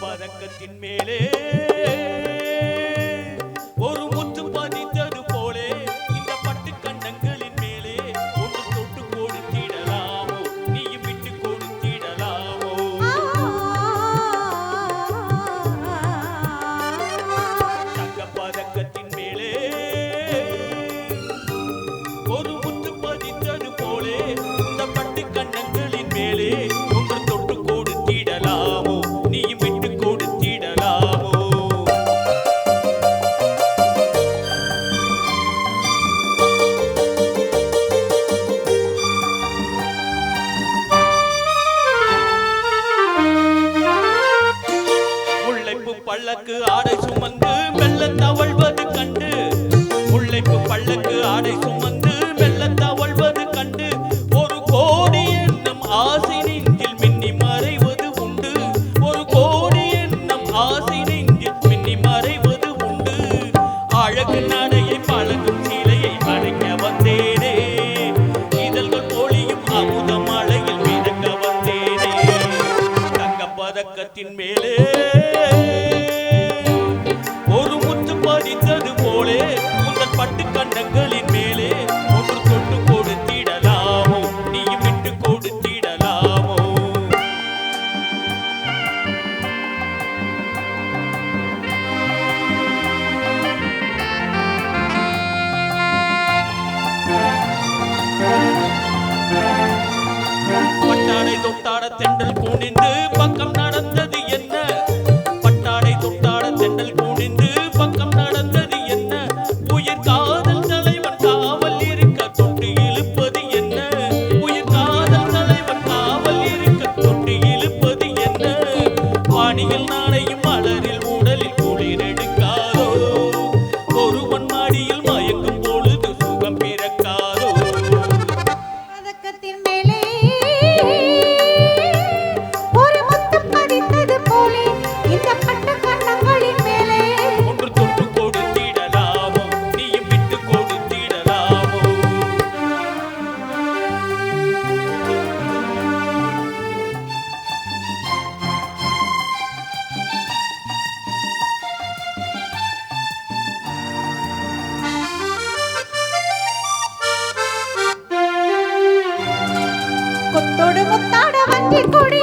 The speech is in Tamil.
பதக்கத்தின் மேலே. ஒரு முத்து பதித்தது போலே இந்த பட்டு கண்டங்களின் மேலே. ஒன்று தொட்டு கொடுத்திடலாமோ நீயும் விட்டு கொடுத்திடலாமோ? தங்க பதக்கத்தின் மேலே. ஒரு முத்து பள்ளக்கு ஆடை சுமந்து மெல்ல தவழ்வது கண்டு. முல்லைப்பு பள்ளக்கு ஆடை சுமந்து மெல்ல தவழ்வது கண்டு. ஒரு கோடி எண்ணம் ஆசை நெஞ்சில் மின்னி மறைவது உண்டு. ஒரு கோடி எண்ணம் ஆசை நெஞ்சில் மின்னி மறைவது உண்டு. அழகு நடையை பழகும் சீலையை அடைக்க வந்தேனே இதழ்கள் பொழியும் அமுத மழையில் மிதக்க வந்தேனே தங்க பதக்கத்தின் மேலே Pele. கொத்தோடு முத்தாட வஞ்சி கொடி